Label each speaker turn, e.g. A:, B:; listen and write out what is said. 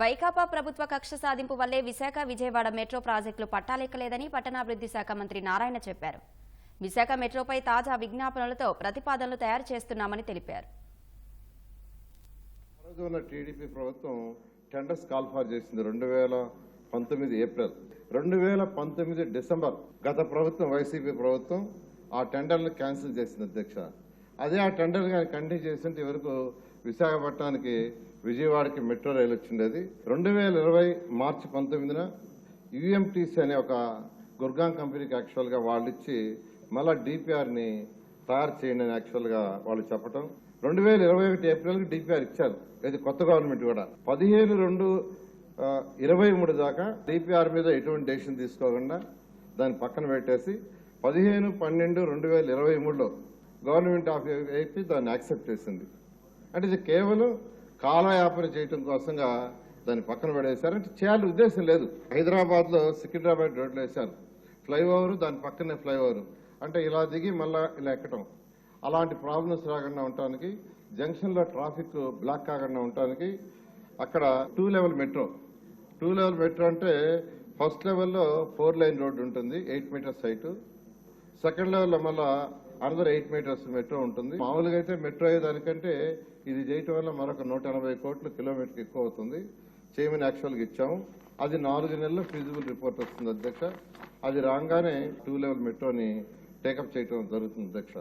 A: వైకాపా ప్రభుత్వ కక్ష సాధింపు వల్లే విశాఖ విజయవాడ మెట్రో ప్రాజెక్టులు పట్టాలెక్కలేదని పట్టణాభివృద్ధి శాఖ మంత్రి నారాయణ చెప్పారు. విశాఖ మెట్రోపై తాజా విజ్ఞాపనలతో ప్రతిపాదనలు తయారు చేస్తున్నామని తెలిపారు.
B: టీడీపీ ప్రభుత్వం టెండర్స్ కాల్ఫార్ చేసింది రెండు వేల పంతొమ్మిది ఏప్రిల్. రెండు వేల పంతొమ్మిది డిసెంబర్ గత ప్రభుత్వం వైసీపీ ప్రభుత్వం ఆ టెండర్లు క్యాన్సిల్ చేసింది అధ్యక్ష. అదే ఆ టెండర్ కానీ కంటిన్యూ చేస్తుంటే వరకు విశాఖపట్నానికి విజయవాడకి మెట్రో రైలు వచ్చిండేది. రెండు వేల ఇరవై మార్చి పంతొమ్మిదిన యుఎంటీసీ అనే ఒక గుర్గాం కంపెనీకి యాక్చువల్గా వాళ్ళు ఇచ్చి మళ్ళా డిపిఆర్ని తయారు చేయండి అని యాక్చువల్గా వాళ్ళు చెప్పటం. రెండు వేల ఇరవై ఒకటి ఏప్రిల్కి డిపిఆర్ ఇచ్చారు. ఇది కొత్త గవర్నమెంట్ కూడా. పదిహేను రెండు ఇరవై మూడు దాకా డిపిఆర్ మీద ఎటువంటి డెసిషన్ తీసుకోకుండా దాన్ని పక్కన పెట్టేసి పదిహేను పన్నెండు రెండు వేల ఇరవై మూడులో గవర్నమెంట్ ఆఫ్ ఏపీ దాన్ని యాక్సెప్ట్ చేసింది. అంటే ఇది కేవలం కాలయాపన చేయటం కోసంగా దాన్ని పక్కన పడేశారు. అంటే చేయాలని ఉద్దేశం లేదు. హైదరాబాద్లో సికింద్రాబాద్ రోడ్లు వేశారు. ఫ్లైఓవర్ దాని పక్కనే ఫ్లైఓవర్. అంటే ఇలా దిగి మళ్ళా ఇలా ఎక్కటం. అలాంటి ప్రాబ్లమ్స్ రాకుండా ఉండటానికి జంక్షన్లో ట్రాఫిక్ బ్లాక్ కాకుండా ఉండటానికి అక్కడ two level metro. Two level metro అంటే ఫస్ట్ లెవెల్లో ఫోర్ లైన్ రోడ్డు ఉంటుంది ఎయిట్ మీటర్స్ హైట్ సెకండ్ లెవెల్లో మళ్ళీ అనదర్ ఎయిట్ మీటర్స్ మెట్రో ఉంటుంది. మామూలుగా అయితే మెట్రో అయ్యేదానికంటే ఇది చేయటం వల్ల మరొక నూట ఎనభై కోట్లు కిలోమీటర్కి ఎక్కువ అవుతుంది చేయమని యాక్చువల్గా ఇచ్చాము. అది నాలుగు నెలల్లో ఫీజిబుల్ రిపోర్ట్ వస్తుంది అధ్యక్ష. అది రాగానే టూ లెవెల్ మెట్రోని టేకప్ చేయటం జరుగుతుంది అధ్యక్ష.